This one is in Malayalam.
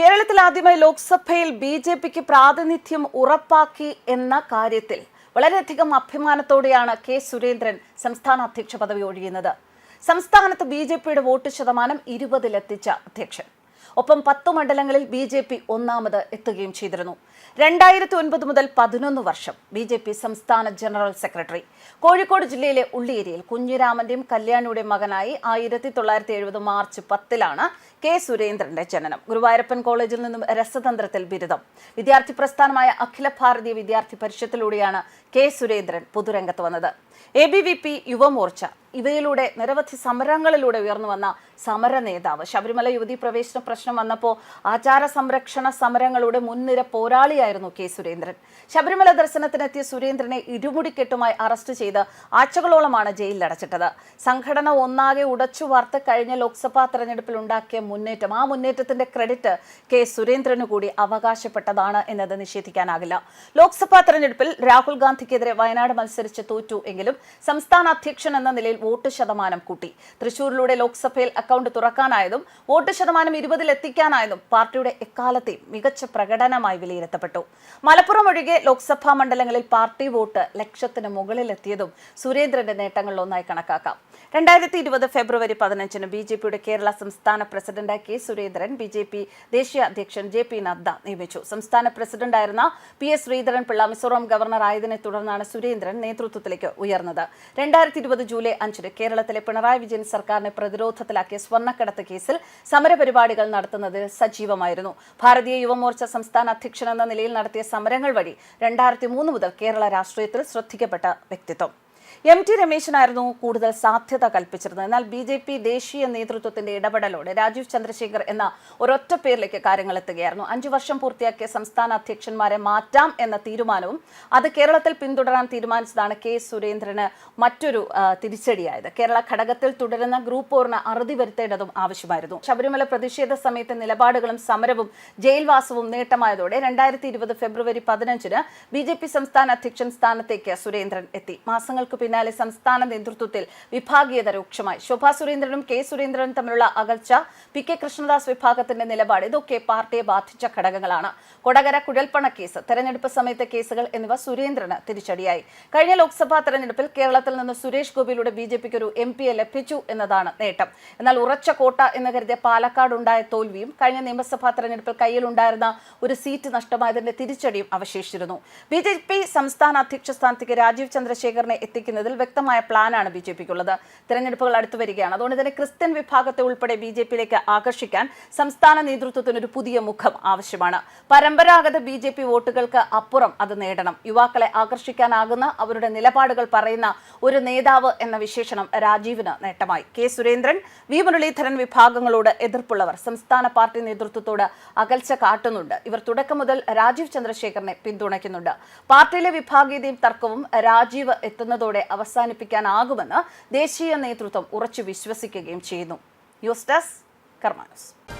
കേരളത്തിൽ ആദ്യമായി ലോക്സഭയിൽ ബി ജെ പിക്ക് പ്രാതിനിധ്യം ഉറപ്പാക്കി എന്ന കാര്യത്തിൽ വളരെയധികം അഭിമാനത്തോടെയാണ് കെ സുരേന്ദ്രൻ സംസ്ഥാന അധ്യക്ഷ പദവി ഒഴിയുന്നത്. സംസ്ഥാനത്ത് ബി ജെ പിയുടെ വോട്ട് ശതമാനം ഇരുപതിലെത്തിച്ച അധ്യക്ഷൻ. ഒപ്പം പത്ത് മണ്ഡലങ്ങളിൽ ബി ജെ പി ഒന്നാമത് എത്തുകയും ചെയ്തിരുന്നു. രണ്ടായിരത്തി ഒൻപത് മുതൽ പതിനൊന്ന് വർഷം ബി ജെ പി സംസ്ഥാന ജനറൽ സെക്രട്ടറി. കോഴിക്കോട് ജില്ലയിലെ ഉള്ളിയേരിയിൽ കുഞ്ഞിരാമന്റെയും കല്യാണിയുടെയും മകനായി ആയിരത്തി തൊള്ളായിരത്തി എഴുപത് മാർച്ച് പത്തിലാണ് കെ സുരേന്ദ്രന്റെ ജനനം. ഗുരുവായൂരപ്പൻ കോളേജിൽ നിന്നും രസതന്ത്രത്തിൽ ബിരുദം. വിദ്യാർത്ഥി പ്രസ്ഥാനമായ അഖില ഭാരതീയ വിദ്യാർത്ഥി പരിഷത്തിലൂടെയാണ് കെ സുരേന്ദ്രൻ പൊതുരംഗത്ത് വന്നത്. A B V P Yuvamorcha. ഇവയിലൂടെ നിരവധി സമരങ്ങളിലൂടെ ഉയർന്നു വന്ന സമര നേതാവ്. ശബരിമല യുവതി പ്രവേശന പ്രശ്നം വന്നപ്പോൾ ആചാര സംരക്ഷണ സമരങ്ങളുടെ മുൻനിര പോരാളിയായിരുന്നു കെ സുരേന്ദ്രൻ. ശബരിമല ദർശനത്തിനെത്തിയ സുരേന്ദ്രനെ ഇരുമുടിക്കെട്ടുമായി അറസ്റ്റ് ചെയ്ത് ആഴ്ചകളോളമാണ് ജയിലിലടച്ചിട്ടത്. സംഘടന ഒന്നാകെ ഉടച്ചു വാർത്ത് കഴിഞ്ഞ ലോക്സഭാ തെരഞ്ഞെടുപ്പിൽ ഉണ്ടാക്കിയ മുന്നേറ്റം. ആ മുന്നേറ്റത്തിന്റെ ക്രെഡിറ്റ് കെ സുരേന്ദ്രനു കൂടി അവകാശപ്പെട്ടതാണ് എന്നത് നിഷേധിക്കാനാകില്ല. ലോക്സഭാ തെരഞ്ഞെടുപ്പിൽ രാഹുൽ ഗാന്ധിക്കെതിരെ വയനാട് മത്സരിച്ച് തോറ്റു എങ്കിലും സംസ്ഥാന അധ്യക്ഷൻ എന്ന നിലയിൽ വോട്ട് ശതമാനം കൂട്ടി. തൃശൂരിലൂടെ ലോക്സഭയിൽ അക്കൗണ്ട് തുറക്കാനായതും വോട്ട് ശതമാനം ഇരുപതിൽ എത്തിക്കാനായതും പാർട്ടിയുടെ എക്കാലത്തെയും മികച്ച പ്രകടനമായി വിലയിരുത്തപ്പെട്ടു. മലപ്പുറം ഒഴികെ ലോക്സഭാ മണ്ഡലങ്ങളിൽ പാർട്ടി വോട്ട് ലക്ഷത്തിന് മുകളിലെത്തിയതും സുരേന്ദ്രന്റെ നേട്ടങ്ങളിലൊന്നായി കണക്കാക്കാം. രണ്ടായിരത്തി ഇരുപത് ഫെബ്രുവരി പതിനഞ്ചിന് ബി ജെ പിയുടെ കേരള സംസ്ഥാന പ്രസിഡന്റായി K Surendran B J P ദേശീയ അധ്യക്ഷൻ ജെ പി നദ്ദ നിയമിച്ചു. സംസ്ഥാന പ്രസിഡന്റായിരുന്ന P S Sreedharan Pillai Mizoram governor ആയതിനെ തുടർന്നാണ് സുരേന്ദ്രൻ നേതൃത്വത്തിലേക്ക് ഉയർന്നത്. രണ്ടായിരത്തി ഇരുപത് ജൂലൈ അഞ്ചിന് കേരളത്തിലെ പിണറായി വിജയൻ സർക്കാരിനെ പ്രതിരോധത്തിലാക്കിയ സ്വർണക്കടത്ത് കേസിൽ സമരപരിപാടികൾ നടത്തുന്നത് സജീവമായിരുന്നു. ഭാരതീയ യുവമോർച്ച സംസ്ഥാന അധ്യക്ഷൻ എന്ന നിലയിൽ നടത്തിയ സമരങ്ങൾ വഴി രണ്ടായിരത്തി മൂന്ന് മുതൽ കേരള രാഷ്ട്രീയത്തിൽ ശ്രദ്ധിക്കപ്പെട്ട വ്യക്തിത്വം. എം ടി രമേശനായിരുന്നു കൂടുതൽ സാധ്യത കൽപ്പിച്ചിരുന്നത്. എന്നാൽ ബി ജെ പി ദേശീയ നേതൃത്വത്തിന്റെ ഇടപെടലോടെ രാജീവ് ചന്ദ്രശേഖർ എന്ന ഒരൊറ്റ പേരിലേക്ക് കാര്യങ്ങൾ എത്തുകയായിരുന്നു. അഞ്ചു വർഷം പൂർത്തിയാക്കിയ സംസ്ഥാന അധ്യക്ഷന്മാരെ മാറ്റാം എന്ന തീരുമാനവും അത് കേരളത്തിൽ പിന്തുടരാൻ തീരുമാനിച്ചതാണ് കെ സുരേന്ദ്രന് മറ്റൊരു തിരിച്ചടിയായത്. കേരള ഘടകത്തിൽ തുടരുന്ന ഗ്രൂപ്പ് ഓറിന് അറുതി വരുത്തേണ്ടതും ആവശ്യമായിരുന്നു. ശബരിമല പ്രതിഷേധ സമയത്തെ നിലപാടുകളും സമരവും ജയിൽവാസവും നേട്ടമായതോടെ രണ്ടായിരത്തി ഇരുപത് ഫെബ്രുവരി പതിനഞ്ചിന് ബി ജെ പി സംസ്ഥാന അധ്യക്ഷൻ സ്ഥാനത്തേക്ക് സുരേന്ദ്രൻ എത്തി. മാസങ്ങൾക്ക് പിന്നാലെ സംസ്ഥാന നേതൃത്വത്തിൽ വിഭാഗീയത രൂക്ഷമായി. ശോഭാ സുരേന്ദ്രനും കെ സുരേന്ദ്രനും തമ്മിലുള്ള അകൽച്ച പി കെ കൃഷ്ണദാസ് വിഭാഗത്തിന്റെ നിലപാട് ഇതൊക്കെ പാർട്ടിയെ ബാധിച്ച ഘടകങ്ങളാണ്. കൊടകര കുഴൽപ്പണ കേസ് തെരഞ്ഞെടുപ്പ് സമയത്തെ കേസുകൾ എന്നിവ സുരേന്ദ്രന് തിരിച്ചടിയായി. കഴിഞ്ഞ ലോക്സഭാ തെരഞ്ഞെടുപ്പിൽ കേരളത്തിൽ നിന്ന് സുരേഷ് ഗോപിയിലൂടെ ബി ജെ പിക്ക് ഒരു എം പിയെ ലഭിച്ചു എന്നതാണ് നേട്ടം. എന്നാൽ ഉറച്ച കോട്ട എന്ന് കരുതിയ പാലക്കാട് ഉണ്ടായ തോൽവിയും കഴിഞ്ഞ നിയമസഭാ തെരഞ്ഞെടുപ്പിൽ കയ്യിലുണ്ടായിരുന്ന ഒരു സീറ്റ് നഷ്ടമായതിന്റെ തിരിച്ചടിയും അവശേഷിച്ചിരുന്നു. ബി ജെ പി സംസ്ഥാന അധ്യക്ഷ സ്ഥാനത്തേക്ക് രാജീവ് ചന്ദ്രശേഖറിനെ എത്തിക്കുന്നതിൽ വ്യക്തമായ പ്ലാനാണ് ബി ജെ പിക്കുള്ളത്. തെരഞ്ഞെടുപ്പുകൾ അടുത്തു വരികയാണ്. അതുകൊണ്ട് തന്നെ ക്രിസ്ത്യൻ വിഭാഗത്തെ ഉൾപ്പെടെ ബി ജെ പിയിലേക്ക് ആകർഷിക്കാൻ സംസ്ഥാന നേതൃത്വത്തിന് ഒരു പുതിയ മുഖം ആവശ്യമാണ്. പരമ്പരാഗത ബി ജെ പി വോട്ടുകൾക്ക് അപ്പുറം അത് നേടണം. യുവാക്കളെ ആകർഷിക്കാനാകുന്ന അവരുടെ നിലപാടുകൾ പറയുന്ന ഒരു നേതാവ് എന്ന വിശേഷണം രാജീവിന് നേട്ടമായി. കെ സുരേന്ദ്രൻ വി മുരളീധരൻ വിഭാഗങ്ങളോട് എതിർപ്പുള്ളവർ സംസ്ഥാന പാർട്ടി നേതൃത്വത്തോട് അകൽച്ച കാട്ടുന്നുണ്ട്. ഇവർ തുടക്കം മുതൽ രാജീവ് ചന്ദ്രശേഖരനെ പിന്തുണയ്ക്കുന്നുണ്ട്. പാർട്ടിയിലെ വിഭാഗീയതയും തർക്കവും രാജീവ് എത്തുന്നതോടെ അവസാനിപ്പിക്കാനാകുമെന്ന് ദേശീയ നേതൃത്വം ഉറച്ചു വിശ്വസിക്കുകയും ചെയ്യുന്നു. News desk കർമാനസ്